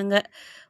பண்ணுங்க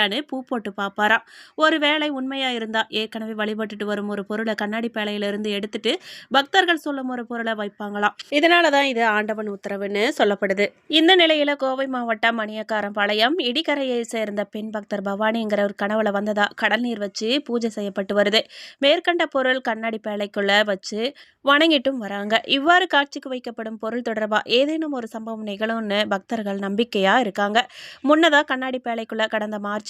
பொய்யான்னு பூ போட்டு பார்ப்பாராம் ஒரு வேலை உண்மையாக இருந்தால் ஏற்கனவே வழிபட்டுட்டு வரும் ஒரு பொருளை கண்ணாடி பேழையிலிருந்து எடுத்துட்டு பக்தர்கள் சொல்லும் ஒரு பொருளை வைப்பாங்களாம். இதனாலதான் இது ஆண்டவன் உத்தரவுன்னு சொல்லப்படுது. இந்த நிலையில் கோவை மாவட்டம் மணியக்காரம்பாளையம் இடிக்கரையை சேர்ந்த பெண் பக்தர் பவானிங்கிற ஒரு கனவுல வந்ததா கடல் நீர் வச்சு பூஜை செய்யப்பட்டு வருது. மேற்கண்ட பொருள் கண்ணாடி பேழைக்குள்ள வச்சு வணங்கிட்டும் வராங்க. இவ்வாறு காட்சிக்கு வைக்கப்படும் பொருள் தொடர்பாக ஏதேனும் ஒரு சம்பவம் நிகழும்னு பக்தர்கள் நம்பிக்கையாக இருக்காங்க. முன்னதாக கண்ணாடி பேழைக்குள்ள கடந்த மார்ச்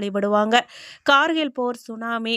வழிபடுவாங்க. கார்கில் போர் சுனாமி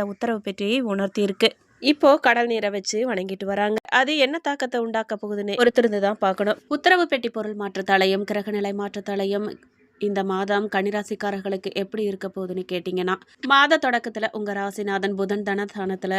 உத்தரவு பெற்றி உணர்த்தியிருக்கு. இப்போ கடல் நீரை வச்சு வணங்கிட்டு வராங்க. அது என்ன தாக்கத்தை உண்டாக்க போகுதுன்னு ஒருத்தருந்து தான் பார்க்கணும். உத்தரவு பெட்டி பொருள் மாற்றத்தாலையும் கிரகநிலை மாற்றத்தாலையும் இந்த மாதம் கன்னிராசிக்காரர்களுக்கு எப்படி இருக்க போகுதுன்னு கேட்டிங்கன்னா மாத தொடக்கத்தில் உங்கள் ராசிநாதன் புதன் தனதானத்தில்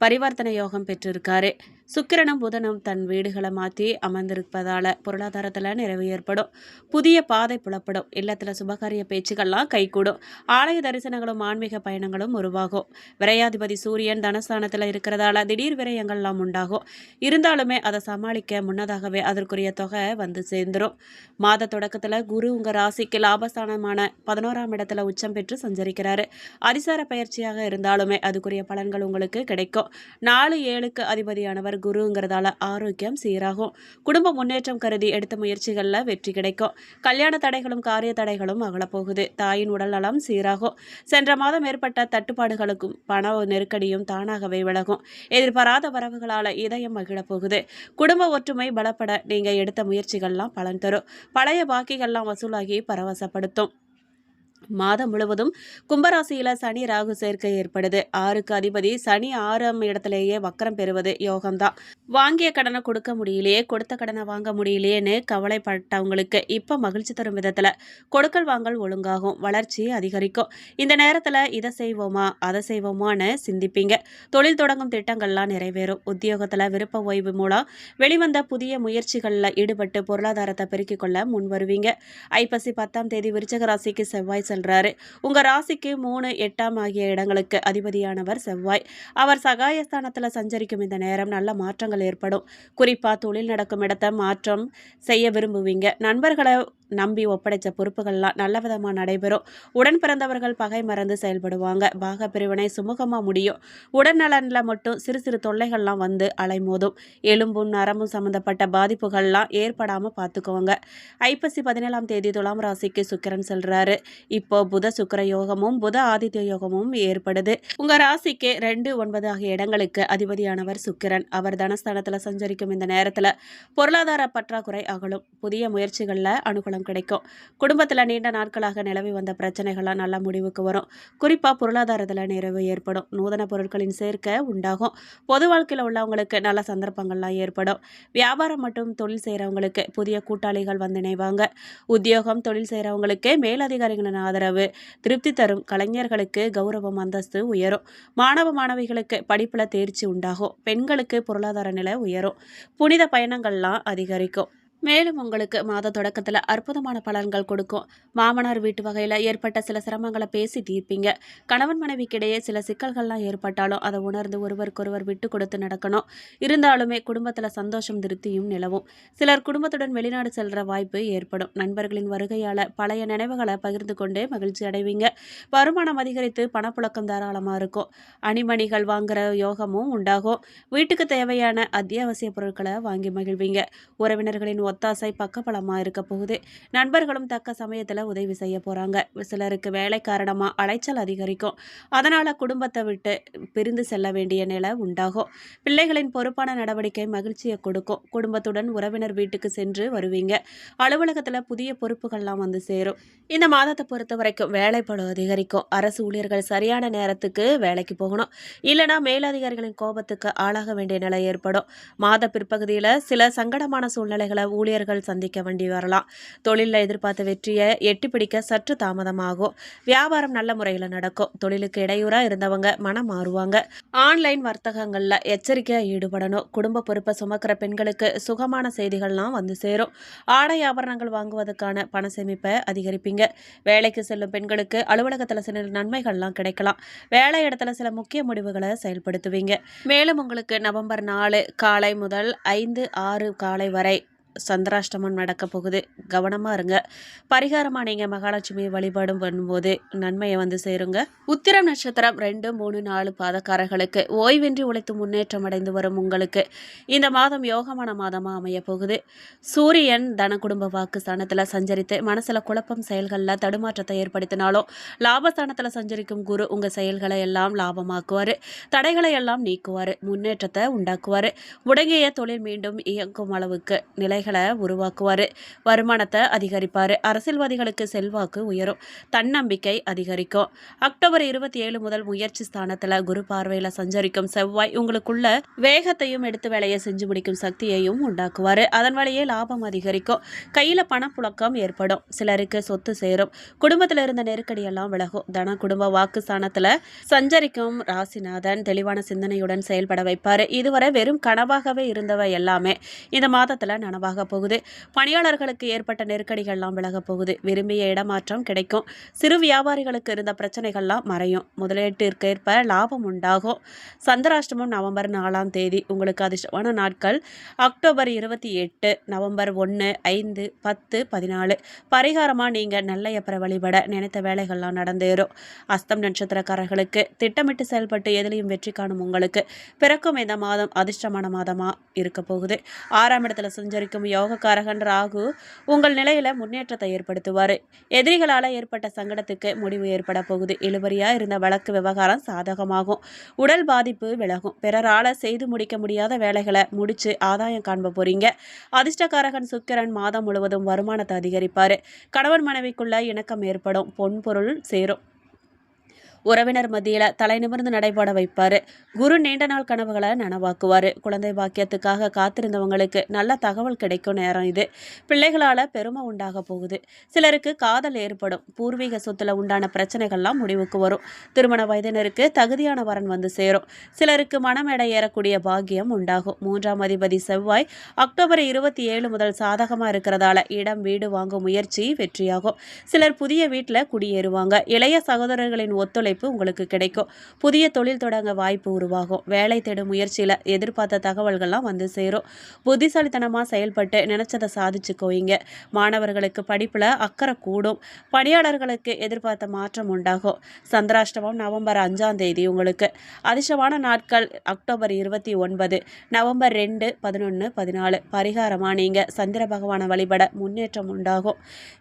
பரிவர்த்தனை யோகம் பெற்றிருக்காரு. சுக்கிரனும் புதனும் தன் வீடுகளை மாற்றி அமர்ந்திருப்பதால் பொருளாதாரத்தில் நிறைவு ஏற்படும். புதிய பாதை புலப்படும். இல்லத்தில் சுபகாரிய பேச்சுக்கள்லாம் கைகூடும். ஆலய தரிசனங்களும் ஆன்மீக பயணங்களும் உருவாகும். விரையாதிபதி சூரியன் தனஸ்தானத்தில் இருக்கிறதால திடீர் விரயங்கள்லாம் உண்டாகும். இருந்தாலுமே அதை சமாளிக்க முன்னதாகவே அதற்குரிய தொகை வந்து சேர்ந்துடும் மாத தொடக்கத்தில் குரு உங்கள் ராசிக்கு லாபஸ்தானமான பதினோராம் இடத்துல உச்சம் பெற்று சஞ்சரிக்கிறாரு. அதிசார பயிற்சியாக இருந்தாலுமே அதுக்குரிய பலன்கள் உங்களுக்கு கிடைக்கும். நாலு ஏழுக்கு அதிபதியானவர் குருங்கிறதால ஆரோக்கியம் சீராகும். குடும்ப முன்னேற்றம் கருதி எடுத்த முயற்சிகளில் வெற்றி கிடைக்கும். கல்யாண தடைகளும் காரிய தடைகளும் அகலப்போகுது. தாயின் உடல் நலம் சீராகும். சென்ற மாதம் ஏற்பட்ட தட்டுப்பாடுகளுக்கும் பண நெருக்கடியும் தானாகவே விலகும். எதிர்பாராத வரவுகளால் இதயம் மகிழப்போகுது. குடும்ப ஒற்றுமை பலப்பட நீங்கள் எடுத்த முயற்சிகள்லாம் பலன் தரும். பழைய பாக்கிகள்லாம் வசூலாகி பரவசப்படுத்தும். மாதம் முழுவதும் கும்பராசியில சனி ராகு சேர்க்கை ஏற்படுது. ஆறுக்கு அதிபதி சனி ஆறாம் இடத்திலேயே வக்கரம் பெறுவது யோகம்தான். வாங்கிய கடனை கொடுக்க முடியலையே கொடுத்த கடனை வாங்க முடியலையேன்னு கவலைப்பட்டவங்களுக்கு இப்போ மகிழ்ச்சி தரும் விதத்தில் கொடுக்கல் வாங்கல் ஒழுங்காகும் வளர்ச்சி அதிகரிக்கும். இந்த நேரத்தில் இதை செய்வோமா அதை செய்வோமான்னு சிந்திப்பீங்க. தொழில் தொடங்கும் திட்டங்கள்லாம் நிறைவேறும். உத்தியோகத்தில் விருப்ப ஓய்வு மூலம் வெளிவந்த புதிய முயற்சிகளில் ஈடுபட்டு பொருளாதாரத்தை பெருக்கிக் கொள்ள முன் வருவீங்க ஐப்பசி பத்தாம் தேதி விருச்சக ராசிக்கு செவ்வாய் செல்றாரு உங்க ராசிக்கு மூணு எட்டாம் ஆகிய இடங்களுக்கு அதிபதியானவர் செவ்வாய். அவர் சகாயஸ்தானத்தில் சஞ்சரிக்கும் இந்த நேரம் நல்ல மாற்றங்கள் ஏற்படும். குறிப்பா தொழில் நடக்கும் இடத்த மாற்றம் செய்ய விரும்புவீங்க. நண்பர்களை நம்பி ஒப்படைச்ச பொறுப்புகள்லாம் நல்ல விதமாக நடைபெறும். உடன் பிறந்தவர்கள் பகை மறந்து செயல்படுவாங்க. பாக பிரிவினை சுமூகமாக முடியும். உடல்நலனில் மட்டும் சிறு சிறு தொல்லைகள்லாம் வந்து அலைமோதும். எலும்பும் நரம்பும் சம்மந்தப்பட்ட பாதிப்புகள்லாம் ஏற்படாமல் பார்த்துக்கோங்க ஐப்பசி பதினேழாம் தேதி துலாம் ராசிக்கு சுக்கிரன் செல்றாரு. இப்போ புத சுக்கிர யோகமும் புத ஆதித்ய யோகமும் ஏற்படுது. உங்க ராசிக்கு ரெண்டு ஒன்பது ஆகிய இடங்களுக்கு அதிபதியானவர் சுக்கிரன். அவர் தனஸ்தானத்தில் சஞ்சரிக்கும் இந்த நேரத்தில் பொருளாதார பற்றாக்குறை அகலும். புதிய முயற்சிகளில் அனுகூலம் கிடைக்கும். குடும்பத்தில் நீண்ட நாட்களாக நிலவி வந்த பிரச்சனைகள்லாம் நல்ல முடிவுக்கு வரும். குறிப்பாக பொருளாதாரத்தில் நிறைவு ஏற்படும். நூதன பொருட்களின் சேர்க்கை உண்டாகும். பொது வாழ்க்கையில் உள்ளவங்களுக்கு நல்ல சந்தர்ப்பங்கள்லாம் ஏற்படும். வியாபாரம் மற்றும் தொழில் செய்கிறவங்களுக்கு புதிய கூட்டாளிகள் வந்து இணைவாங்க. உத்தியோகம் தொழில் செய்கிறவங்களுக்கு மேலதிகாரிகளின் ஆதரவு திருப்தி தரும் கலைஞர்களுக்கு கௌரவம் அந்தஸ்து உயரும். மாணவ மாணவிகளுக்கு படிப்பில் தேர்ச்சி உண்டாகும். பெண்களுக்கு பொருளாதார நிலை உயரும். புனித பயணங்கள்லாம் அதிகரிக்கும். மேலும் உங்களுக்கு மாத தொடக்கத்தில் அற்புதமான பலன்கள் கொடுக்கும். மாமனார் வீட்டு வகையில் ஏற்பட்ட சில சிரமங்களை பேசி தீர்ப்பீங்க. கணவன் மனைவிக்கிடையே சில சிக்கல்கள்லாம் ஏற்பட்டாலும் அதை உணர்ந்து ஒருவருக்கொருவர் விட்டு கொடுத்து நடக்கணும். இருந்தாலுமே குடும்பத்தில் சந்தோஷம் திருப்தியும் நிலவும். சிலர் குடும்பத்துடன் வெளிநாடு செல்கிற வாய்ப்பு ஏற்படும். நண்பர்களின் வருகையால் பழைய நினைவுகளை பகிர்ந்து கொண்டே மகிழ்ச்சி அடைவீங்க. வருமானம் அதிகரித்து பணப்புழக்கம் தாராளமாக இருக்கும். அணிமணிகள் வாங்குகிற யோகமும் உண்டாகும். வீட்டுக்கு தேவையான அத்தியாவசிய பொருட்களை வாங்கி மகிழ்வீங்க. உறவினர்களின் ஒத்தாசை பக்கபலமாக இருக்க போகுது. நண்பர்களும் தக்க சமயத்தில் உதவி செய்ய போகிறாங்க சிலருக்கு வேலை காரணமாக அலைச்சல் அதிகரிக்கும். அதனால் குடும்பத்தை விட்டு பிரிந்து செல்ல வேண்டிய நிலை உண்டாகும். பிள்ளைகளின் பொறுப்பான நடவடிக்கை மகிழ்ச்சியை கொடுக்கும். குடும்பத்துடன் உறவினர் வீட்டுக்கு சென்று வருவீங்க. அலுவலகத்தில் புதிய பொறுப்புகள்லாம் வந்து சேரும். இந்த மாதத்தை பொறுத்த வரைக்கும் வேலைப்பளு அதிகரிக்கும். அரசு ஊழியர்கள் சரியான நேரத்துக்கு வேலைக்கு போகணும். இல்லைனா மேலதிகாரிகளின் கோபத்துக்கு ஆளாக வேண்டிய நிலை ஏற்படும். மாத பிற்பகுதியில் சில சங்கடமான சூழ்நிலைகளை ஊழியர்கள் சந்திக்க வேண்டி வரலாம். தொழிலில் எதிர்பார்த்த வெற்றியை எட்டி பிடிக்க சற்று தாமதமாகும். வியாபாரம் நல்ல முறையில் நடக்கும். தொழிலுக்கு இடையூறாக இருந்தவங்க மனம் மாறுவாங்க. ஆன்லைன் வர்த்தகங்களில் எச்சரிக்கையாக ஈடுபடணும். குடும்ப பொறுப்பை சுமக்கிற பெண்களுக்கு சுகமான செய்திகள்லாம் வந்து சேரும். ஆடை ஆபரணங்கள் வாங்குவதற்கான பண சேமிப்பை அதிகரிப்பீங்க. வேலைக்கு செல்லும் பெண்களுக்கு அலுவலகத்தில் சில நன்மைகள்லாம் கிடைக்கலாம். வேலை இடத்துல சில முக்கிய முடிவுகளை செயல்படுத்துவீங்க. மேலும் உங்களுக்கு நவம்பர் நாலு காலை முதல் ஐந்து ஆறு காலை வரை சந்திராஷ்டமம் நடக்க போகுது. கவனமாக இருங்க. பரிகாரமாக நீங்கள் மகாலட்சுமியை வழிபாடும் பண்ணும்போது நன்மையை வந்து சேருங்க. உத்திரம் நட்சத்திரம் ரெண்டு மூணு நாலு பாதக்காரர்களுக்கு ஓய்வின்றி உழைத்து முன்னேற்றம் அடைந்து வரும் உங்களுக்கு இந்த மாதம் யோகமான மாதமாக அமைய போகுது. சூரியன் தன குடும்ப வாக்கு ஸ்தானத்தில் சஞ்சரித்து மனசில் குழப்பம் செயல்களில் தடுமாற்றத்தை ஏற்படுத்தினாலும் லாபஸ்தானத்தில் சஞ்சரிக்கும் குரு உங்கள் செயல்களை எல்லாம் லாபமாக்குவார். தடைகளை எல்லாம் நீக்குவார். முன்னேற்றத்தை உண்டாக்குவார். முடங்கிய தொழில் மீண்டும் இயங்கும் அளவுக்கு நிலைகள் உருவாக்குவார். வருமானத்தை அதிகரிப்பார். அரசியல்வாதிகளுக்கு செல்வாக்கு உயரும். தன்னம்பிக்கை அதிகரிக்கும். அக்டோபர் இருபத்தி ஏழு முதல் முயற்சி ஸ்தானத்தில் குரு பார்வையில் சஞ்சரிக்கும் செவ்வாய் உங்களுக்குள்ள வேகத்தையும் எடுத்து வேலையை செஞ்சு முடிக்கும் சக்தியையும் உண்டாக்குவார். அதன் வழியே லாபம் அதிகரிக்கும். கையில் பணப்புழக்கம் ஏற்படும். சிலருக்கு சொத்து சேரும். குடும்பத்தில் இருந்த நெருக்கடியெல்லாம் விலகும். தன குடும்ப வாக்கு ஸ்தானத்தில் சஞ்சரிக்கும் ராசிநாதன் தெளிவான சிந்தனையுடன் செயல்பட வைப்பார். இதுவரை வெறும் கனவாகவே இருந்தவை எல்லாமே. இந்த மாதத்தில் நனவாக போகுது. பணியாளர்களுக்கு ஏற்பட்ட நெருக்கடிகள்லாம் விலகப் போகுது. விரும்பிய இடமாற்றம் கிடைக்கும். சிறு வியாபாரிகளுக்கு இருந்த பிரச்சனைகள்லாம் மறையும். முதலீட்டிற்கேற்ப லாபம் உண்டாகும். சந்திராஷ்டமம் நவம்பர் நாலாம் தேதி. உங்களுக்கு அதிர்ஷ்டமான நாட்கள். அக்டோபர் இருபத்தி எட்டு நவம்பர் ஒன்று ஐந்து பத்து பதினாலு. பரிகாரமாக நீங்கள் நல்லையப்பற வழிபட நினைத்த வேலைகள்லாம் நடந்தேறும். அஸ்தம் நட்சத்திரக்காரர்களுக்கு திட்டமிட்டு செயல்பட்டு எதிலையும் வெற்றி காணும் உங்களுக்கு. பிறக்கும் இந்த மாதம் அதிர்ஷ்டமான மாதமாக இருக்க போகுது. ஆறாம் இடத்துல சஞ்சரிக்கும் யோகக்காரகன் ராகு உங்கள் நிலையில் முன்னேற்றத்தை ஏற்படுத்துவார். எதிரிகளால் ஏற்பட்ட சங்கடத்துக்கு முடிவு ஏற்பட போகுது. இழுபறியாக இருந்த வழக்கு விவகாரம் சாதகமாகும். உடல் பாதிப்பு விலகும். பிறரால் செய்து முடிக்க முடியாத வேலைகளை முடிச்சு ஆதாயம் காண்ப போறீங்க. அதிர்ஷ்டக்காரகன் சுக்கிரன் மாதம் முழுவதும் வருமானத்தை அதிகரிப்பார். கணவன் மனைவிக்குள்ள இணக்கம் ஏற்படும். பொன்பொருள் சேரும். உறவினர் மத்தியில் தலை நிமிர்ந்து நடைபெற வைப்பார். குரு நீண்ட நாள் கனவுகளை நனவாக்குவார். குழந்தை பாக்கியத்துக்காக காத்திருந்தவங்களுக்கு நல்ல தகவல் கிடைக்கும் நேரம் இது. பிள்ளைகளால் பெருமை உண்டாக போகுது. சிலருக்கு காதல் ஏற்படும். பூர்வீக சொத்துல உண்டான பிரச்சனைகள்லாம் முடிவுக்கு வரும். திருமண வயதினருக்கு தகுதியான வரன் வந்து சேரும். சிலருக்கு மனம் எடை ஏறக்கூடிய பாக்கியம் உண்டாகும். மூன்றாம் அதிபதி செவ்வாய் அக்டோபர் இருபத்தி ஏழு முதல் சாதகமாக இருக்கிறதால இடம் வீடு வாங்கும் முயற்சி வெற்றியாகும். சிலர் புதிய வீட்டில் குடியேறுவாங்க. இளைய சகோதரர்களின் ஒத்துழை ஒத்துழைப்பு உங்களுக்கு கிடைக்கும். புதிய தொழில் தொடங்க வாய்ப்பு உருவாகும். வேலை தேடும் முயற்சியில் எதிர்பார்த்த தகவல்கள்லாம் வந்து சேரும். புத்திசாலித்தனமாக செயல்பட்டு நினச்சதை சாதிச்சுக்கோயிங்க மாணவர்களுக்கு படிப்பில் அக்கறை கூடும். பணியாளர்களுக்கு எதிர்பார்த்த மாற்றம் உண்டாகும். சந்திராஷ்டமம் நவம்பர் அஞ்சாம் தேதி உங்களுக்கு. அதிர்ஷ்டமான நாட்கள் அக்டோபர் இருபத்தி ஒன்பது நவம்பர் ரெண்டு பதினொன்று பதினாலு. பரிகாரமாக நீங்கள் சந்திர பகவானை வழிபட முன்னேற்றம் உண்டாகும்.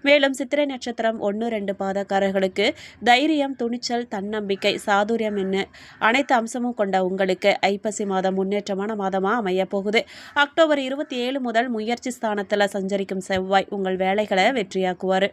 மேலும் சித்திரை நட்சத்திரம் ஒன்று ரெண்டு பாதக்காரர்களுக்கு தைரியம் துணிச்சல் தன்னம்பிக்கை சாதுரியம் என்ன? அனைத்து அம்சமும் கொண்ட உங்களுக்கு ஐப்பசி மாதம் முன்னேற்றமான மாதமாக அமையப்போகுது. அக்டோபர் இருபத்தி ஏழு முதல் முயற்சி ஸ்தானத்தில் சஞ்சரிக்கும் செவ்வாய் உங்கள் வேலைகளை வெற்றியாக்குவார்.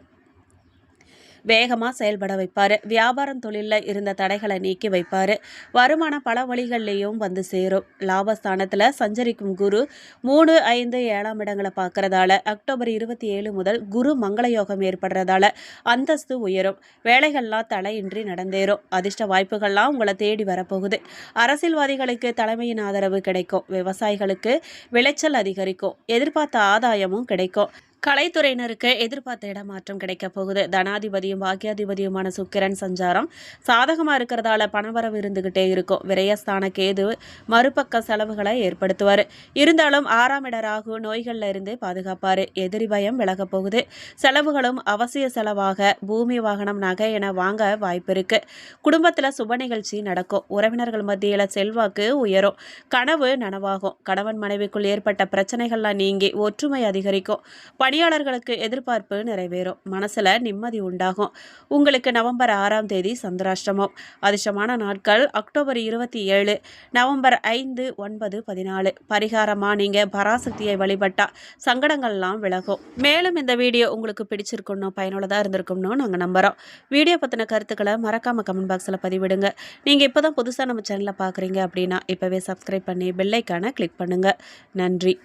வேகமாக செயல்பட வைப்பார். வியாபாரம் தொழிலில் இருந்த தடைகளை நீக்கி வைப்பார். வருமானம் பல வழிகள்லேயும் வந்து சேரும். லாபஸ்தானத்தில் சஞ்சரிக்கும் குரு மூணு ஐந்து ஏழாம் இடங்களை பார்க்கறதால அக்டோபர் இருபத்தி ஏழு முதல் குரு மங்கள யோகம் ஏற்படுறதால அந்தஸ்து உயரும். வேலைகள்லாம் தடையின்றி நடந்தேறும். அதிர்ஷ்ட வாய்ப்புகள்லாம் உங்களை தேடி வரப்போகுது. அரசியல்வாதிகளுக்கு தலைமையின் ஆதரவு கிடைக்கும். விவசாயிகளுக்கு விளைச்சல் அதிகரிக்கும். எதிர்பார்த்த ஆதாயமும் கிடைக்கும். கலைத்துறையினருக்கு எதிர்பார்த்த இடமாற்றம் கிடைக்க போகுது. தனாதிபதியும் பாக்கியாதிபதியுமான சுக்கிரன் சஞ்சாரம் சாதகமாக இருக்கிறதால பணவரவு இருந்துக்கிட்டே இருக்கும். விரயஸ்தான கேது மறுபக்க செலவுகளை ஏற்படுத்துவார். இருந்தாலும் ஆறாம் இட ராகு நோய்களில் இருந்து பாதுகாப்பார். எதிரி பயம் விலகப் போகுது. செலவுகளும் அவசிய செலவாக பூமி வாகனம் நகை என வாங்க வாய்ப்பு இருக்கு. குடும்பத்தில் சுப நிகழ்ச்சி நடக்கும். உறவினர்கள் மத்தியில் செல்வாக்கு உயரும். கனவு நனவாகும். கணவன் மனைவிக்குள் ஏற்பட்ட பிரச்சனைகள்லாம் நீங்கி ஒற்றுமை அதிகரிக்கும். பணியாளர்களுக்கு எதிர்பார்ப்பு நிறைவேறும். மனசுல நிம்மதி உண்டாகும். உங்களுக்கு நவம்பர் ஆறாம் தேதி சந்திராஷ்டமம். அதிர்ஷ்டமான நாட்கள் அக்டோபர் இருபத்தி ஏழு நவம்பர் ஐந்து ஒன்பது பதினாலு. பரிகாரமா? நீங்க பராசக்தியை வழிபட்டா சங்கடங்கள்லாம் விலகும். மேலும் இந்த வீடியோ உங்களுக்கு பிடிச்சிருக்கணும் பயனுள்ளதா இருந்திருக்கும்னு நாங்கள் நம்புறோம். வீடியோ பத்தின கருத்துக்களை மறக்காம கமெண்ட் பாக்ஸில் பதிவிடுங்க. நீங்க இப்போதான் புதுசாக நம்ம சேனலை பார்க்குறீங்க அப்படின்னா இப்போவே சப்ஸ்கிரைப் பண்ணி பெல்லைக்கான கிளிக் பண்ணுங்க. நன்றி.